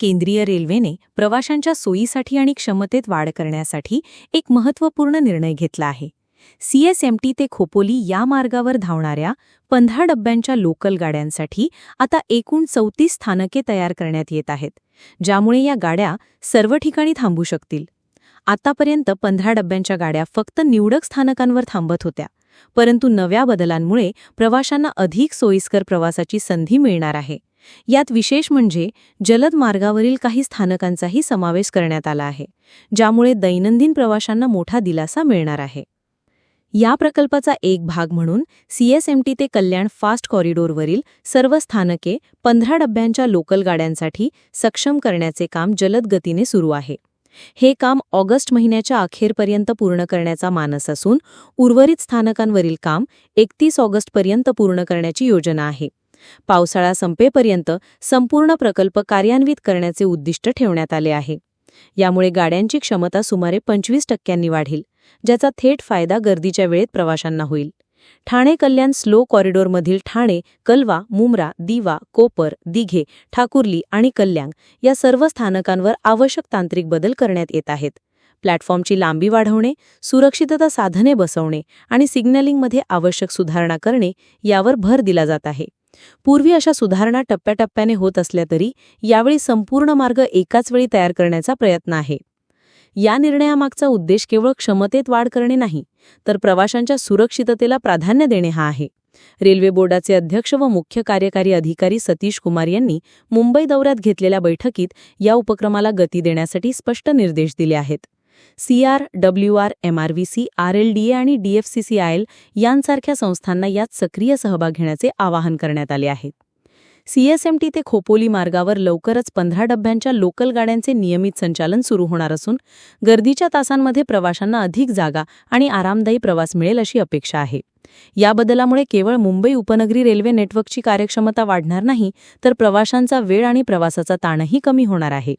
केंद्रीय रेल्वेने प्रवाशांच्या सोयीसाठी आणि क्षमतेत वाढ करण्यासाठी एक महत्त्वपूर्ण निर्णय घेतला आहे. सीएसएमटी ते खोपोली या मार्गावर धावणाऱ्या पंधरा डब्यांच्या लोकल गाड्यांसाठी आता एकूण चौतीस स्थानके तयार करण्यात येत आहेत ज्यामुळे या गाड्या सर्व ठिकाणी थांबू शकतील. आतापर्यंत पंधरा डब्यांच्या गाड्या फक्त निवडक स्थानकांवर थांबत होत्या परंतु नव्या बदलांमुळे प्रवाशांना अधिक सोयीस्कर प्रवासाची संधी मिळणार आहे. यात विशेष म्हणजे जलद मार्गावरील काही स्थानकांचाही समावेश करण्यात आला आहे ज्यामुळे दैनंदिन प्रवाशांना मोठा दिलासा मिळणार आहे. या प्रकल्पाचा एक भाग म्हणून सीएसएमटी ते कल्याण फास्ट कॉरिडॉरवरील सर्व स्थानके पंधरा डब्यांच्या लोकल गाड्यांसाठी सक्षम करण्याचे काम जलद गतीने सुरू आहे. हे काम ऑगस्ट महिन्याच्या अखेरपर्यंत पूर्ण करण्याचा मानस असून उर्वरित स्थानकांवरील काम एकतीस ऑगस्टपर्यंत पूर्ण करण्याची योजना आहे. पावसाळा संपेपर्यंत संपूर्ण प्रकल्प कार्यान्वित करण्याचे उद्दिष्ट ठेवण्यात आले आहे. यामुळे गाड्यांची क्षमता सुमारे पंचवीस टक्क्यांनी वाढेल ज्याचा थेट फायदा गर्दीच्या वेळेत प्रवाशांना होईल. ठाणे कल्याण स्लो कॉरिडॉरमधील ठाणे कलवा मुमरा दिवा कोपर दिघे ठाकुर्ली आणि कल्याण या सर्व स्थानकांवर आवश्यक तांत्रिक बदल करण्यात येत आहेत. प्लॅटफॉर्मची लांबी वाढवणे सुरक्षितता साधने बसवणे आणि सिग्नलिंगमध्ये आवश्यक सुधारणा करणे यावर भर दिला जात आहे. पूर्वी अशा सुधारणा टप्प्याटप्प्याने होत असल्या तरी यावेळी संपूर्ण मार्ग एकाच वेळी तयार करण्याचा प्रयत्न आहे. या निर्णयामागचा उद्देश केवळ क्षमतेत वाढ करणे नाही तर प्रवाशांच्या सुरक्षिततेला प्राधान्य देणे हा आहे. रेल्वे बोर्डाचे अध्यक्ष व मुख्य कार्यकारी अधिकारी सतीश कुमार यांनी मुंबई दौऱ्यात घेतलेल्या बैठकीत या उपक्रमाला गती देण्यासाठी स्पष्ट निर्देश दिले आहेत. सीआर डब्ल्यूआर एमआरव्हीसी आरएलडीए आणि डीएफसीसीआयएल यांसारख्या संस्थांना यात सक्रिय सहभाग घेण्याचे आवाहन करण्यात आले आहे. सीएसएमटी ते खोपोली मार्गावर लवकरच पंधरा डब्यांच्या लोकल गाड्यांचे नियमित संचालन सुरू होणार असून गर्दीच्या तासांमध्ये प्रवाशांना अधिक जागा आणि आरामदायी प्रवास मिळेल अशी अपेक्षा आहे. या बदलामुळे केवळ मुंबई उपनगरी रेल्वे नेटवर्कची कार्यक्षमता वाढणार नाही तर प्रवाशांचा वेळ आणि प्रवासाचा ताणही कमी होणार आहे.